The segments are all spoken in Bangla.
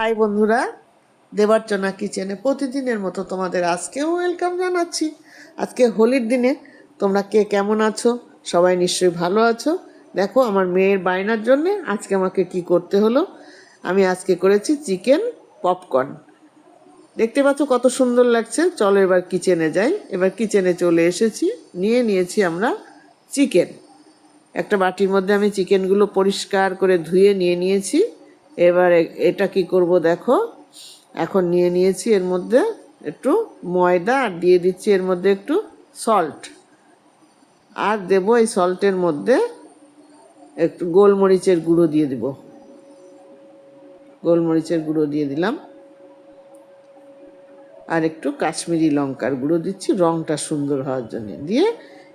হাই বন্ধুরা দেবার্চনা কিচেনে প্রতিদিনের মতো তোমাদের আজকেও ওয়েলকাম জানাচ্ছি। আজকে হোলির দিনে তোমরা কে কেমন আছো? সবাই নিশ্চয়ই ভালো আছো। দেখো, আমার মেয়ের বায়নার জন্যে আজকে আমাকে কি করতে হলো? আমি আজকে করেছি চিকেন পপকর্ন। দেখতে পাচ্ছ কত সুন্দর লাগছে। চলো এবার কিচেনে যাই। এবার কিচেনে চলে এসেছি। নিয়ে নিয়েছি আমরা চিকেন। একটা বাটির মধ্যে আমি চিকেনগুলো পরিষ্কার করে ধুয়ে নিয়ে নিয়েছি। এবার এটা কি করব দেখো। এখন নিয়ে নিয়েছি এর মধ্যে একটু ময়দা আর দিয়ে দিচ্ছি এর মধ্যে একটু সল্ট আর দেব এই সল্টের মধ্যে একটু গোলমরিচের গুঁড়ো দিয়ে দিব। গোলমরিচের গুঁড়ো দিয়ে দিলাম। আর একটু কাশ্মীরি লঙ্কার গুঁড়ো দিচ্ছি রঙটা সুন্দর হওয়ার জন্য। দিয়ে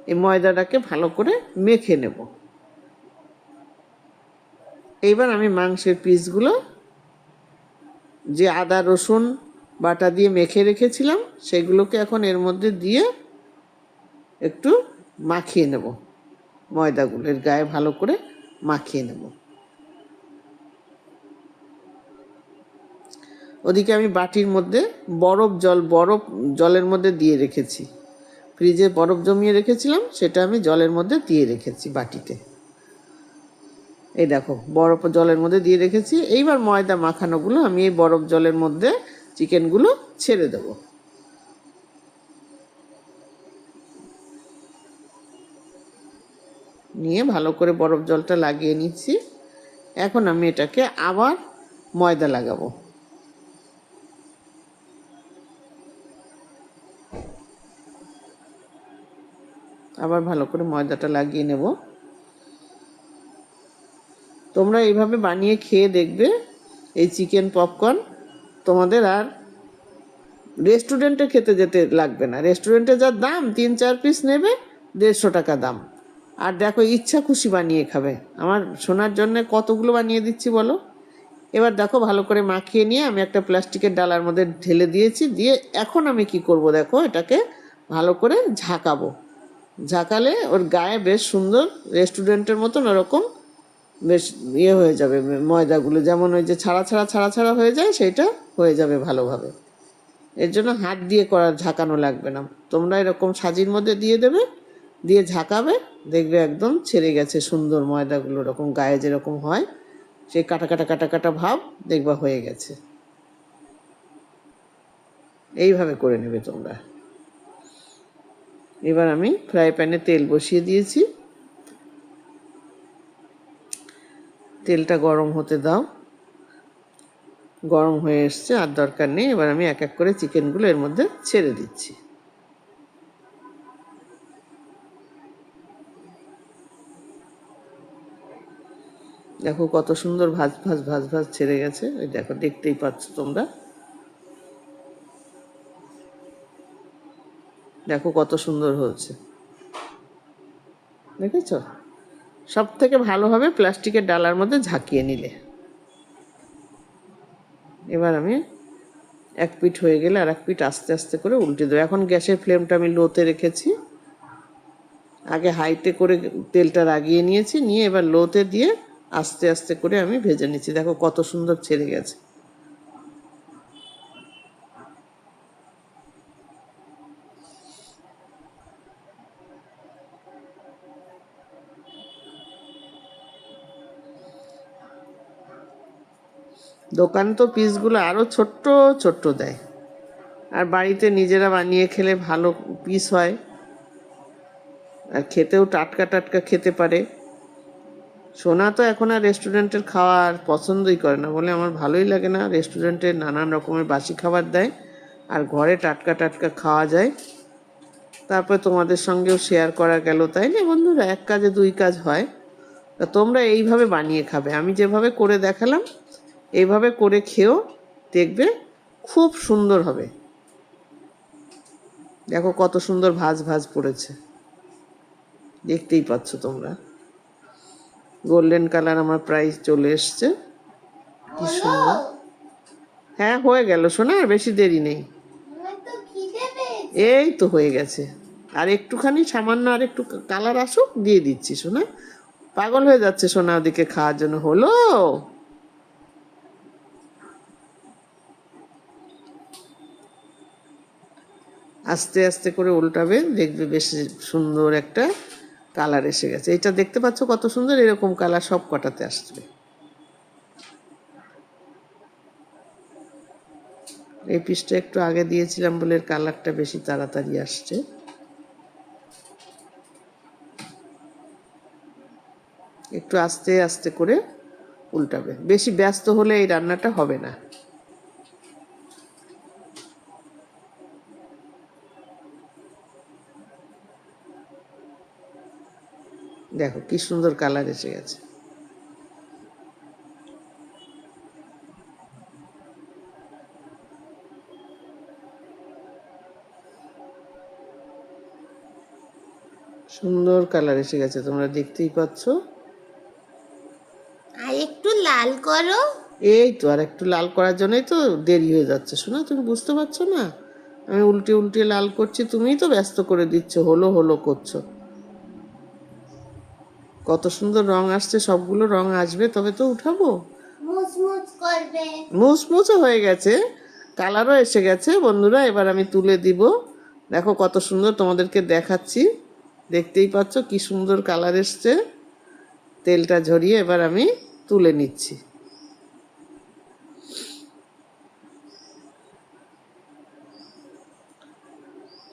এই ময়দাটাকে ভালো করে মেখে নেব। এইবার আমি মাংসের পিসগুলো যে আদা, রসুন, বাটা দিয়ে মেখে রেখেছিলাম, সেগুলোকে এখন এর মধ্যে দিয়ে একটু মাখিয়ে নেব। ময়দাগুলো, এর গায়ে ভালো করে মাখিয়ে নেব। ওদিকে আমি বাটির মধ্যে বরফ জল, বরফ জলের মধ্যে দিয়ে রেখেছি। ফ্রিজে বরফ জমিয়ে রেখেছিলাম, সেটা আমি জলের মধ্যে দিয়ে রেখেছি বাটিতে। এই দেখো, বরফ জলের মধ্যে দিয়ে রেখেছি। এইবার ময়দা মাখানোগুলো, আমি এই বরফ জলের মধ্যে চিকেনগুলো ছেড়ে দেবো। নিয়ে ভালো করে বরফ জলটা লাগিয়ে নিচ্ছি। এখন আমি এটাকে আবার ময়দা লাগাবো। আবার ভালো করে ময়দাটা লাগিয়ে নেব। তোমরা এইভাবে বানিয়ে খেয়ে দেখবে এই চিকেন পপকর্ন। তোমাদের আর রেস্টুরেন্টে খেতে যেতে লাগবে না। রেস্টুরেন্টে যা দাম, তিন চার পিস নেবে, দেড়শো টাকা দাম। আর দেখো, ইচ্ছা খুশি বানিয়ে খাবে। আমার সোনার জন্য কতগুলো বানিয়ে দিচ্ছি বলো? এবার দেখো, ভালো করে মাখিয়ে নিয়ে আমি একটা প্লাস্টিকের ডালার মধ্যে ঢেলে দিয়েছি। দিয়ে এখন আমি কি করব দেখো, এটাকে ভালো করে ঝাঁকাবো। ঝাঁকালে ওর গায়ে বেশ সুন্দর রেস্টুরেন্টের মতন ওরকম বেশ ইয়ে হয়ে যাবে, ময়দাগুলো যেমন ওই যে ছাড়া ছাড়া ছাড়া ছাড়া হয়ে যায় সেটা হয়ে যাবে ভালোভাবে। এর জন্য হাত দিয়ে করার ঝাঁকানো লাগবে না। তোমরা এরকম সাজির মধ্যে দিয়ে দেবে, দিয়ে ঝাঁকাবে, দেখবে একদম ছেড়ে গেছে সুন্দর ময়দাগুলো, ওরকম গায়ে যেরকম হয়, সেই কাটা কাটা কাটা কাটা ভাব দেখবা হয়ে গেছে। এইভাবে করে নেবে তোমরা। এবার আমি ফ্রাই প্যানে তেল বসিয়ে দিয়েছি। তেলটা গরম হতে দাও। গরম হয়ে এসছে, আর দরকার নেই। এবার আমি এক এক করে চিকেনগুলো এর মধ্যে ছেড়ে দিচ্ছি। দেখো কত সুন্দর ভাজ ভাজ ভাজ ভাজ ছেড়ে গেছে। ওই দেখো, দেখতেই পাচ্ছ তোমরা। দেখো কত সুন্দর হচ্ছে দেখেছ? সব থেকে ভালোভাবে প্লাস্টিকের ডালার মধ্যে ঝাঁকিয়ে নিলে। এবার আমি এক পিঠ হয়ে গেলে আর এক পিঠ আস্তে আস্তে করে উল্টে দেবো। এখন গ্যাসের ফ্লেমটা আমি লোতে রেখেছি। আগে হাইটে করে তেলটা লাগিয়ে নিয়েছি, নিয়ে এবার লোতে দিয়ে আস্তে আস্তে করে আমি ভেজে নিচ্ছি। দেখো কত সুন্দর ছেড়ে গেছে। দোকানে তো পিসগুলো আরও ছোট্ট ছোট্ট দেয়। আর বাড়িতে নিজেরা বানিয়ে খেলে ভালো পিস হয়। আর খেতেও টাটকা টাটকা খেতে পারে। সোনা তো এখন আর রেস্টুরেন্টের খাওয়া আর পছন্দই করে না। বলে আমার ভালোই লাগে না। রেস্টুরেন্টে নানান রকমের বাসি খাবার দেয়। আর ঘরে টাটকা টাটকা খাওয়া যায়। তারপর তোমাদের সঙ্গেও শেয়ার করা গেল। তাই না বন্ধুরা? এক কাজে দুই কাজ হয়। তা তোমরা এইভাবে বানিয়ে খাবে। আমি যেভাবে করে দেখালাম এইভাবে করে খেয়েও দেখবে খুব সুন্দর হবে। দেখো কত সুন্দর ভাজ ভাজ পড়েছে। দেখতেই পাচ্ছ তোমরা। গোল্ডেন কালার আমার প্রাইস চলে এসছে। কি সুন্দর। হ্যাঁ হয়ে গেল শোনা আর বেশি দেরি নেই। এই তো হয়ে গেছে। আর একটুখানি সামান্য আর একটু কালার আসুক দিয়ে দিচ্ছি শোনা পাগল হয়ে যাচ্ছে সোনা ওদিকে খাওয়ার জন্য। হলো? আস্তে আস্তে করে উল্টাবে, দেখবে বেশ সুন্দর একটা কালার এসে গেছে। এটা দেখতে পাচ্ছ কত সুন্দর, এরকম কালার সব কটাতে আসবে। এই পিসটা একটু আগে দিয়েছিলাম বলে কালারটা বেশি তাড়াতাড়ি আসছে। একটু আস্তে আস্তে করে উল্টাবে। বেশি ব্যস্ত হলে এই রান্নাটা হবে না। দেখো কি সুন্দর কালার এসে গেছে। সুন্দর কালার এসে গেছে তোমরা দেখতেই পাচ্ছ। আর একটু লাল করো। এই তো আর একটু লাল করার জন্যই তো দেরি হয়ে যাচ্ছে। শোনা তুমি বুঝতে পারছ না? আমি উল্টে উল্টে লাল করছি তুমিই তো ব্যস্ত করে দিচ্ছ হলো হলো করছ। কত সুন্দর রং আসছে সবগুলো রং আসবে তবে তো উঠাবো। মুচমুচ করবে। হয়ে গেছে কালারও এসে গেছে। বন্ধুরা এবার আমি তুলে দিব। দেখো কত সুন্দর তোমাদেরকে দেখাচ্ছি। দেখতেই পাচ্ছ কি সুন্দর কালার এসছে। তেলটা ঝরিয়ে এবার আমি তুলে নিচ্ছি।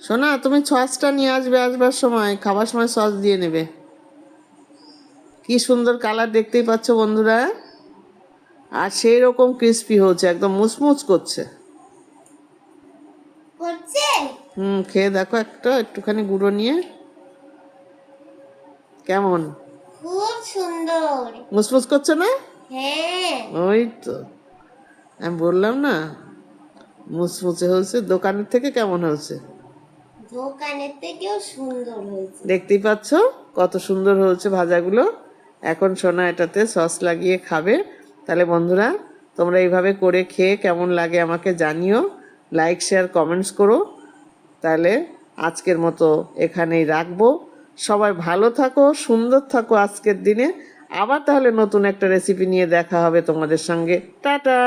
শোনা তুমি সসটা নিয়ে আসবে আসবার সময়। খাবার সময় সস দিয়ে নেবে। কি সুন্দর কালার দেখতেই পাচ্ছ বন্ধুরা। আর সেই রকম ক্রিস্পি হচ্ছে একদম মুচমুচ করছে। হুম খেয়ে দেখো একটা একটুখানি গুঁড়ো নিয়ে। কেমন? খুব সুন্দর। মুচমুচ করছে না? হ্যাঁ। ওই তো। আমি বললাম না মুচমুচে হয়েছে দোকানের থেকে কেমন হয়েছে? দোকানের থেকেও সুন্দর হয়েছে। দেখতেই পাচ্ছ কত সুন্দর হয়েছে ভাজাগুলো। এখন সোনা এটাতে সস লাগিয়ে খাবে। তাহলে বন্ধুরা, তোমরা এইভাবে করে খেয়ে কেমন লাগে আমাকে জানিও। লাইক শেয়ার কমেন্টস করো। তাহলে আজকের মতো এখানেই রাখব। সবাই ভালো থাকো, সুন্দর থাকো আজকের দিনে। আবার তাহলে নতুন একটা রেসিপি নিয়ে দেখা হবে তোমাদের সঙ্গে। টাটা!